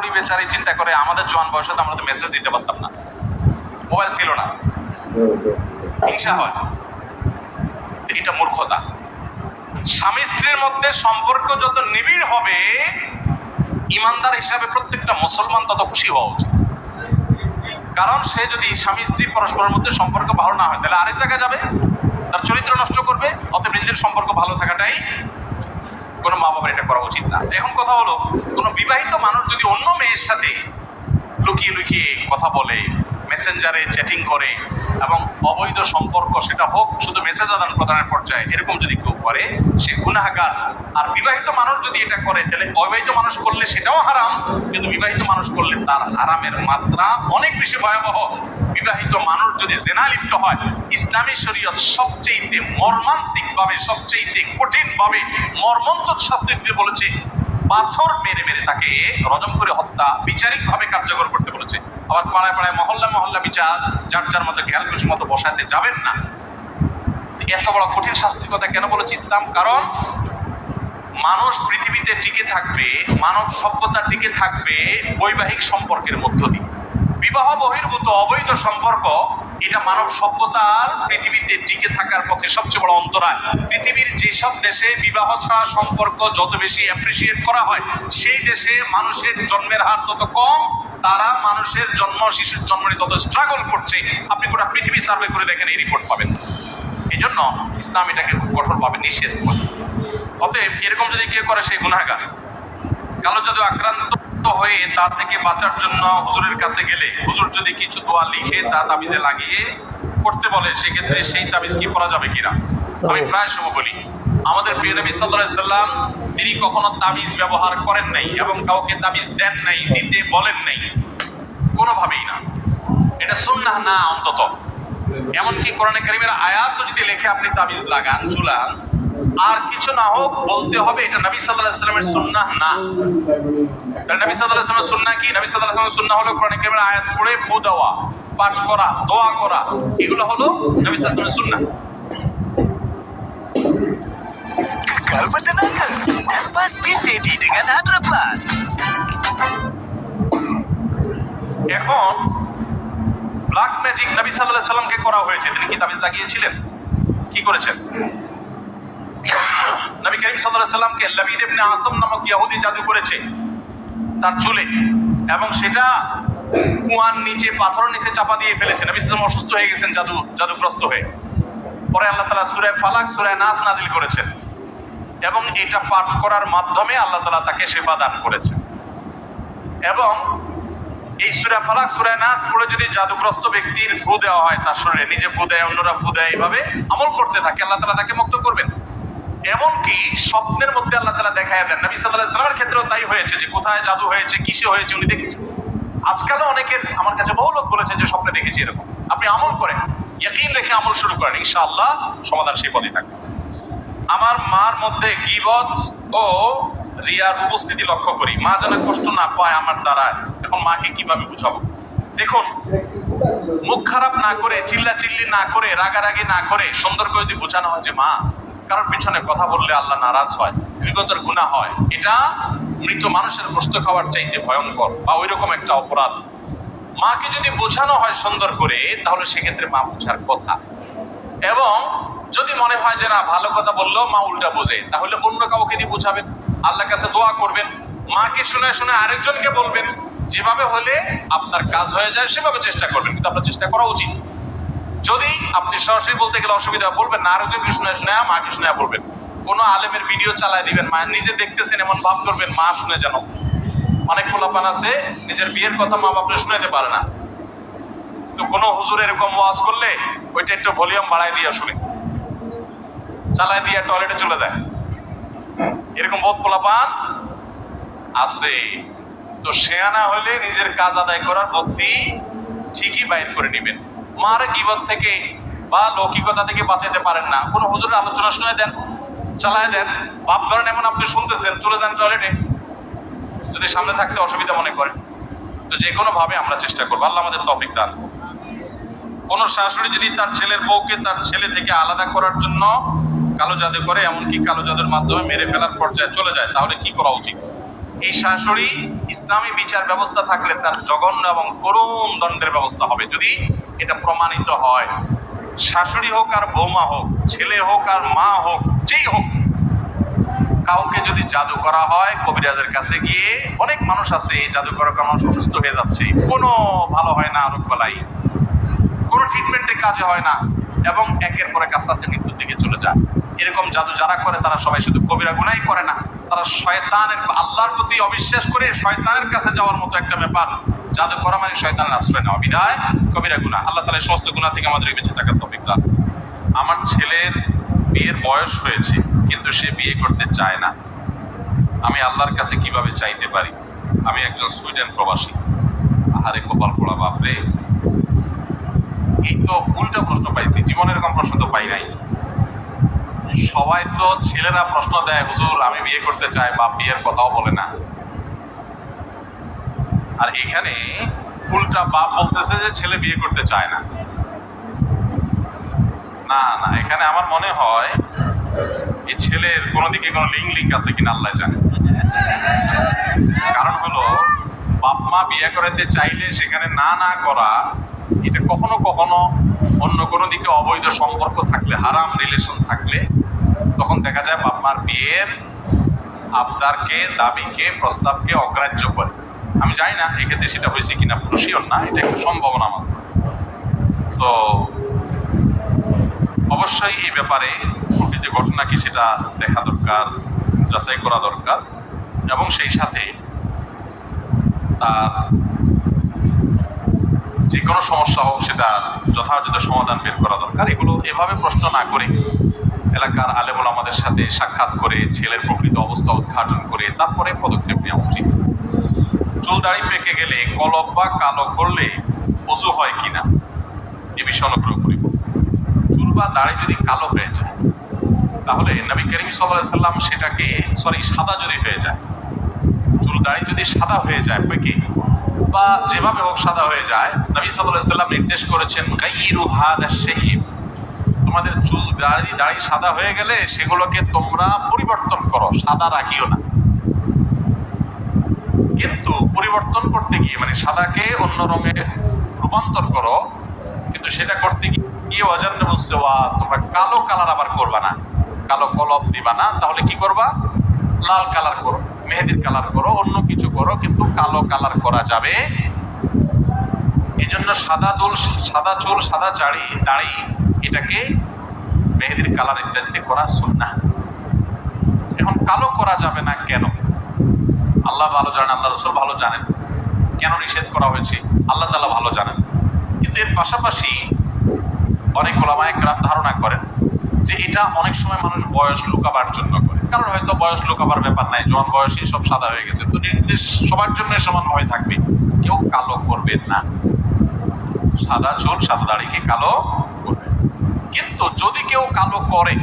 বুড়ি বেচারি চিন্তা করে আমাদের জোয়ান বয়সে আমরা তো মেসেজ দিতে পারতাম না। মোবাইল ছিল না। হিংসা হয়। এটা মূর্খতা। স্বামী স্ত্রীর মধ্যে সম্পর্ক যত নিবিড় হবে, ইমানদার হিসাবে প্রত্যেকটা মুসলমান তত খুশি হওয়া উচিত। কারণ সে যদি স্বামী স্ত্রী পরস্পরের মধ্যে সম্পর্ক ভালো না হয়, তাহলে আরেক জায়গায় যাবে, তার চরিত্র নষ্ট করবে, অতএব নিজেদের সম্পর্ক ভালো থাকাটাই কোনো মা বাবার এটা করা উচিত না। এখন কথা হলো, কোনো বিবাহিত মানুষ যদি অন্য মেয়ের সাথে লুকিয়ে লুকিয়ে কথা বলে মেসেঞ্জারে চ্যাটিং করে এবং অবৈধ সম্পর্ক সেটা হোক, শুধু মেসেজ আদান প্রদানের পর্যায়ে এরকম যদি কেউ করে, সে গুনাহগার। আর বিবাহিত মানুষ যদি এটা করে, তাহলে অবিবাহিত মানুষ করলে সেটাও হারাম, কিন্তু বিবাহিত মানুষ করলে তার হারামের মাত্রা অনেক বেশি ভয়াবহ। বিবাহিত মানুষ যদি জেনা লিপ্ত হয়, ইসলামী শরীয়ত সবচেয়ে মর্মান্তিকভাবে সবচেয়ে কঠিনভাবে ভাবে শাস্তি দিতে বলেছে পাথর মেরে মেরে তাকে রজম করে হত্যা বিচারিক ভাবে কার্যকর করতে বলেছে। আবার পাড়ায় পাড়ায় মহল্লা মহল্লা বিচার, যার যার মতো খেয়াল খুশি মতো বসাতে যাবেন না। এত বড় কঠিন শাস্তির কথা কেন বলেছে ইসলাম? কারণ মানুষ পৃথিবীতে টিকে থাকবে, মানব সভ্যতা টিকে থাকবে বৈবাহিক সম্পর্কের মধ্য দিয়ে। বিবাহ বহির্ভূত অবৈধ সম্পর্ক এটা মানব সভ্যতার পৃথিবীতে টিকে থাকার পথে সবচেয়ে বড় অন্তরায়। পৃথিবীর যেসব দেশে বিবাহ ছাড়া সম্পর্ক যত বেশি অ্যাপ্রিসিয়েট করা হয়, সেই দেশে মানুষের জন্মের হার তত কম, তারা মানুষের জন্ম, শিশুর জন্ম নিয়ে তত স্ট্রাগল করছে। আপনি গোটা পৃথিবী সার্ভে করে দেখেন, এই রিপোর্ট পাবেন। এই জন্য ইসলাম এটাকে খুব কঠোরভাবে নিষেধ করে। অতএব এরকম যদি কেউ করে সেই গুনাহগার। কালো জাদু আক্রান্ত হয়ে তা থেকে বাঁচার জন্য হুজুরের কাছে গেলে। হুজুর যদি কিছু দোয়া লিখে তা তাবিজে লাগিয়ে করতে বলে, সেক্ষেত্রে সেই তাবিজ কি করা যাবে কিনা? আমি প্রায় সময় বলি। আমাদের প্রিয় নবী তিনি কখনো তাবিজ ব্যবহার করেন নাই এবং কাউকে তাবিজ দেন নাই, দিতে বলেন নাই। কোনোভাবেই না। এটা সুন্নাহ না অন্তত? এমনকি কোরআনে কারিমের আয়াত যদি লেখে আপনি তাবিজ লাগান, ঝুলান আর কিছু না হোক বলতে হবে এটা নবী আলাইহি সাল্লামের সুন্নাহ না। তাহলে নবী আলাইহি সাল্লামের সুন্নাহ কি? নবী আলাইহি সাল্লামের সুন্নাহ হলো কোরআনে কারিমের আয়াত পড়ে ফু দেওয়া পাঠ করা দোয়া করা। এগুলো হলো নবী সাল্লামের সুন্নাহ। Kau bertenaga dan pasti steady dengan Andra Plus. এখন ব্ল্যাক ম্যাজিক নবী আলাইহি সাল্লামকে করা হয়েছে। তিনি কি তাবিজ লাগিয়েছিলেন? কি করেছেন? নবী করিম আলাইহি সাল্লামকে ইবনে আসম নামক ইহুদি জাদু করেছে তার চুলে এবং সেটা কুয়ার নিচে, পাথরের নিচে চাপা দিয়ে ফেলেছে। নবী সাল্লাম অসুস্থ হয়ে গেছেন জাদু, জাদুগ্রস্ত হয়ে। পরে আল্লাহ তাআলা সূরা ফালাক, সূরা নাস নাজিল করেছেন এবং এটা পাঠ করার মাধ্যমে আল্লাহ তাআলা তাকে শেফা দান করেছেন। এবং এই সুরা ফালাক, সুরা নাস পড়ে যদি জাদুগ্রস্ত ব্যক্তির ফু দেওয়া হয় তার শরীরে, নিজে ফু দেয়, অন্যরা ফু দেয়, এইভাবে আমল করতে থাকে, আল্লাহ তালা তাকে মুক্ত করবেন। এমনকি স্বপ্নের মধ্যে আল্লাহ তালা দেখায় দেন। নবী সাল্লাহ সাল্লামের ক্ষেত্রেও তাই হয়েছে যে কোথায় জাদু হয়েছে, কিসে হয়েছে উনি দেখেছেন। আজকালও অনেকের আমার কাছে বহু লোক বলেছে যে স্বপ্নে দেখেছি এরকম। আপনি আমল করেন, ইয়াকিন রেখে আমল শুরু করেন, ইনশাআল্লাহ সমাধান সেই পথে থাকবে। আমার মার মধ্যে গিবত ও রিয়ার উপস্থিতি লক্ষ্য করি। মা যেন কষ্ট না পায় আমার দ্বারা। এখন মাকে কীভাবে বুঝাবো? দেখুন, মুখ খারাপ না করে চিল্লা চিল্লি না করে, রাগারাগি না করে সুন্দর করে যদি বোঝানো হয় যে মা কারোর পিছনে কথা বললে আল্লাহ নারাজ হয়, বিগতের গুণা হয়, এটা মৃত মানুষের গোস্ত খাওয়ার চাইতে ভয়ঙ্কর বা ওই রকম একটা অপরাধ। মাকে যদি বোঝানো হয় সুন্দর করে, তাহলে সেক্ষেত্রে মা বোঝার কথা। এবং যদি মনে হয় যে না, ভালো কথা বললেও মা উল্টা বোঝে, তাহলে অন্য কাউকে দিয়ে বোঝাবেন, আল্লাহর কাছে দোয়া করবেন, মাকে শুনে শুনে আরেকজনকে বলবেন। যেভাবে হলে আপনার কাজ হয়ে যায়, সেভাবে চেষ্টা করবেন, কিন্তু আপনার চেষ্টা করা উচিত। যদি আপনি সরাসরি বলতে গেলে অসুবিধা বলবেন না আরেকজনকে শুনে শুনে মাকে শুনে বলবেন। কোনো আলেমের ভিডিও চালায় দিবেন, মা নিজে দেখতেছেন এমন ভাব করবেন মা শুনে যেন। অনেক পোলাপান আছে, নিজের বিয়ের কথা মা বাপরে শুনাইতে পারে না। তো কোনো হুজুর এরকম ওয়াজ করলে, ওইটা একটু ভলিউম বাড়ায় দিয়ে শুনে চালায় দিয়ে টয়লেটে চলে যায়। এরকম বহুত পোলাপান আছে। তো শেয়ানা হলে নিজের কাজ আদায় করার বুদ্ধি ঠিকই বাইর করে নেবেন। মার গিবত থেকে বা লৌকিকতা থেকে বাঁচাতে পারেন না। কোনো হুজুরের আলোচনা শুনে দেন, চালায় দেন। ভাব ধরেন এমন আপনি শুনতেছেন, চলে যান টয়লেটে যদি সামনে থাকতে অসুবিধা মনে করেন। তো যে কোনো ভাবে আমরা চেষ্টা করব। আল্লাহ আমাদের তফিক দান কোনো শাশুড়ি যদি তার ছেলের বউকে তার ছেলে থেকে আলাদা করার জন্য কালো জাদু করে, এমনকি কালো জাদুর মাধ্যমে মেরে ফেলার পর্যায়ে চলে যায়, তাহলে কি করা উচিত? এই শাশুড়ি ইসলামী বিচার ব্যবস্থা থাকলে তার জঘন্য এবং করুণ দণ্ডের ব্যবস্থা হবে যদি এটা প্রমাণিত হয়। শাশুড়ি হোক আর বৌমা হোক, ছেলে হোক আর মা হোক, যেই হোক, কাউকে যদি জাদু করা হয়, কবিরাজের কাছে গিয়ে অনেক মানুষ আছে জাদু করার কারণে মানুষ অসুস্থ হয়ে যাচ্ছে। কোনো ভালো হয় না রোগ বালাই কোনো ট্রিটমেন্টে কাজে হয় না এবং একের পরে কাছে আস্তে মৃত্যুর দিকে চলে যায়। এরকম জাদু যারা করে, তারা সবাই শুধু কবিরা গুনাই করে না। তারা শয়তানের আল্লাহর প্রতি অবিশ্বাস করে শয়তানের কাছে যাওয়ার মতো একটা ব্যাপার। জাদু করা মানে শয়তানের আশ্রয় নেওয়া, বিদায়। কবিরা গুণা। আল্লাহ তালা সমস্ত গুণা থেকে আমাদের বেঁচে থাকার তফিক দান আমার ছেলের বিয়ের বয়স হয়েছে, কিন্তু সে বিয়ে করতে চায় না। আমি আল্লাহর কাছে কীভাবে চাইতে পারি? আমি একজন সুইডেন প্রবাসী। আহারে কপাল পোড়া বাপরে। এই তো উল্টা প্রশ্ন পাইছি, জীবনের এরকম প্রশ্ন তো পাই নাই। সবাই তো ছেলেরা প্রশ্ন দেয়, হুজুর, আমি বিয়ে করতে চাই বা বিয়ের কথাও বলে না। আর এখানে উল্টা বাপ বলতেছে যে ছেলে বিয়ে করতে চায় না। না না, এখানে আমার মনে হয় এই ছেলের কোনো দিকে কোনো লিঙ্ক লিঙ্ক আছে কিনা আল্লাহ জানে। কারণ হলো, বাপ মা বিয়ে করাতে চাইলে সেখানে না না করা, এটা কখনো কখনো অন্য কোনো দিকে অবৈধ সম্পর্ক থাকলে, হারাম রিলেশন থাকলে তখন দেখা যায় বাপ মার বিয়ের আবদারকে, দাবিকে, প্রস্তাবকে অগ্রাহ্য করে। আমি জানি না এক্ষেত্রে সেটা হয়েছে কিনা পুরুষিও না, এটা একটা সম্ভাবনা আমার। তো অবশ্যই এই ব্যাপারে প্রকৃত ঘটনা কি সেটা দেখা দরকার, যাচাই করা দরকার, এবং সেই সাথে তার যে কোনো সমস্যা হোক সেটা যথাযথ সমাধান বের করা দরকার। এগুলো এভাবে প্রশ্ন না করে এলাকার আলেমুল আমাদের সাথে সাক্ষাৎ করে ছেলের প্রকৃত অবস্থা উদ্ঘাটন করে তারপরে পদক্ষেপ নেওয়া উচিত। চুল দাড়ি পেকে গেলে কলব বা কালো করলে অজু হয় কিনা, এ বিষয়ে অনুগ্রহ করি। চুল বা দাড়ি যদি কালো হয়ে যায়, তাহলে নবী করিম সাল্লাম সেটাকে সরি সাদা যদি হয়ে যায়, চুল দাড়ি যদি সাদা হয়ে যায়, পেকে, বা যেভাবে হোক সাদা হয়ে যায়, নবী সাল্লাহ সাল্লাম নির্দেশ করেছেন, গাইরু হাদা শেহিব তোমাদের চুল দাড়ি দাড়ি সাদা হয়ে গেলে সেগুলোকে তোমরা পরিবর্তন করো, সাদা রাখিও না। কিন্তু পরিবর্তন করতে গিয়ে মানে সাদাকে অন্য রঙে রূপান্তর করো, কিন্তু সেটা করতে গিয়ে অজান্য বলছে, ওয়া, তোমরা কালো কালার আবার করবা না। কালো কলপ দিবা না, তাহলে কি করবা? লাল কালার করো, মেহেদির কালার করো, অন্য কিছু করো, কিন্তু কালো কালার করা যাবে এই জন্য সাদা দুল, সাদা চুল, সাদা চাড়ি, দাড়ি এটাকে মেহেদির কালার ইত্যাদিতে করা সুন্না এখন কালো করা যাবে না কেন? আল্লাহ ভালো জানেন, আল্লাহ রসুল ভালো জানেন। কেন নিষেধ করা হয়েছে? আল্লাহ তালা ভালো জানেন। কিন্তু এর পাশাপাশি অনেক ওলামায় গ্রাম ধারণা করেন যে এটা অনেক সময় মানুষ বয়স লুকাবার জন্য করে। কারণ হয়তো বয়স লুকাবার ব্যাপার নাই জোয়ান বয়সে সব সাদা হয়ে গেছে। তো নির্দেশ সবার জন্য সমান ভয় থাকবে। কেউ কালো করবেন না। সাদা চুল, সাদা দাড়িকে কালো? কিন্তু যদি কেউ কালো করে,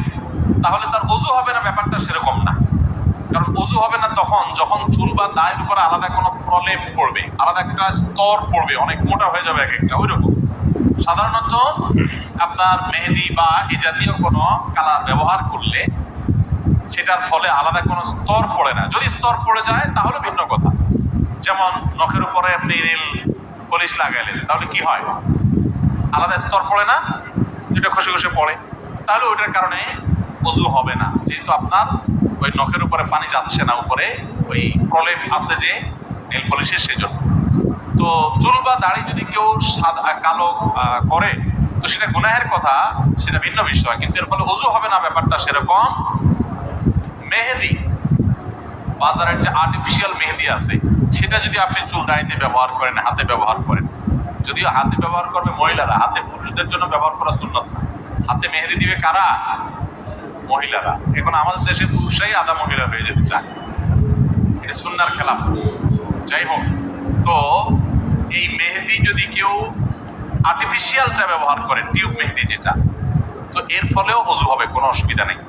তাহলে তার অজু হবে না, ব্যাপারটা সেরকম না। কারণ অজু হবে না তখন, যখন চুল বা দায়ের উপরে আলাদা কোনো প্রলেপ পড়বে, আলাদা একটা স্তর পড়বে, অনেক মোটা হয়ে যাবে এক একটা ওই রকম সাধারণত আপনার মেহেদি বা এই জাতীয় কোনো কালার ব্যবহার করলে সেটার ফলে আলাদা কোনো স্তর পড়ে না। যদি স্তর পড়ে যায়, তাহলে ভিন্ন কথা। যেমন নখের উপরে আপনি নীল পলিশ লাগাইলেন, তাহলে কি হয়? আলাদা স্তর পড়ে না? যেটা খসে খসে পড়ে, তাহলে ওইটার কারণে অজু হবে না। যেহেতু আপনার ওই নখের উপরে পানি যাচ্ছে না, উপরে ওই প্রলেপ আছে যে নেল পলিশের সেজন্য। তো চুল বা দাড়ি যদি কেউ সাদা, কালো করে, তো সেটা গুনাহের কথা, সেটা ভিন্ন বিষয়, কিন্তু এর ফলে অজু হবে না ব্যাপারটা সেরকম মেহেদি। বাজারের যে আর্টিফিশিয়াল মেহেদি আছে, সেটা যদি আপনি চুল দাড়িতে ব্যবহার করেন, হাতে ব্যবহার করেন যদিও হাতে ব্যবহার করবে মহিলারা, হাতে পুরুষদের জন্য ব্যবহার করা সুন্নত না। হাতে মেহেদি দিবে কারা? মহিলারা। এখন আমাদের দেশে পুরুষরাই আধা মহিলা হয়ে যেতে চায়। এটা সুন্নার খেলাফ যাই হোক, তো এই মেহেদি যদি কেউ আর্টিফিশিয়ালটা ব্যবহার করে টিউব মেহেদি যেটা, তো এর ফলেও অজু হবে, কোনো অসুবিধা নেই।